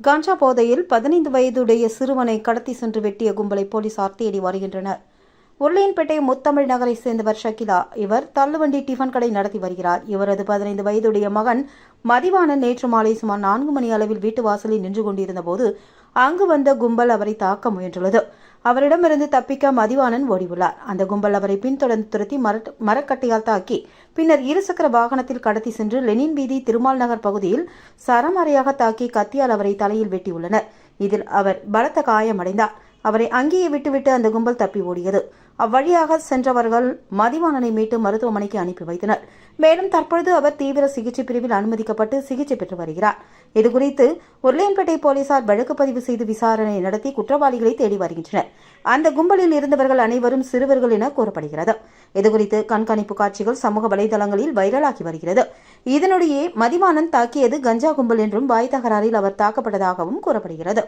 கஞ்சா போதையில் பதினைந்து வயதுடைய சிறுவனை கடத்தி சென்று வெட்டிய கும்பலை போலீசார் தேடி வருகின்றனர். உருளையன்பேட்டை முத்தமிழ் நகரை சேர்ந்தவர் ஷக்கிலா இவர் தள்ளுவண்டி டிஃபன் கடை நடத்தி வருகிறார். இவரது பதினைந்து வயதுடைய மகன் மதிவாணன் நேற்று மாலை சுமார் நான்கு மணி அளவில் வீட்டு வாசலில் நின்று கொண்டிருந்த போது அங்கு வந்த கும்பல் அவரை தாக்க முயன்றுள்ளது. அவரிடமிருந்து தப்பிக்க மதிவாணன் ஓடியுள்ளார். அந்த கும்பல் அவரை பின்தொடர்ந்து துரத்தி மரட்- மரக்கட்டையால் தாக்கி பின்னர் இருசக்கர வாகனத்தில் கடத்தி சென்று லெனின் வீதி திருமால் நகர் பகுதியில் சரமாரியாக தாக்கி கத்தியால் அவரை தலையில் வெட்டியுள்ளனர். இதில் அவர் பலத்த காயமடைந்தார். அவரை அங்கேயே விட்டுவிட்டு அந்த கும்பல் தப்பி ஓடியது. அவ்வழியாக சென்றவர்கள் மதிவாணனை மீட்டு மருத்துவமனைக்கு அனுப்பி வைத்தனர். மேலும் தற்பொழுது அவர் தீவிர சிகிச்சை பிரிவில் அனுமதிக்கப்பட்டு சிகிச்சை பெற்று வருகிறார். இதுகுறித்து உருளையன்பேட்டை போலீசார் வழக்கு பதிவு செய்து விசாரணை நடத்தி குற்றவாளிகளை தேடி வருகின்றனர். அந்த கும்பலில் இருந்தவர்கள் அனைவரும் சிறுவர்கள் என கூறப்படுகிறது. இதுகுறித்து கண்காணிப்பு காட்சிகள் சமூக வலைதளங்களில் வைரலாகி வருகிறது. இதனிடையே மதிவாணன் தாக்கியது கஞ்சா கும்பல் என்றும் வாய் தகராறில் அவர் தாக்கப்பட்டதாகவும் கூறப்படுகிறது.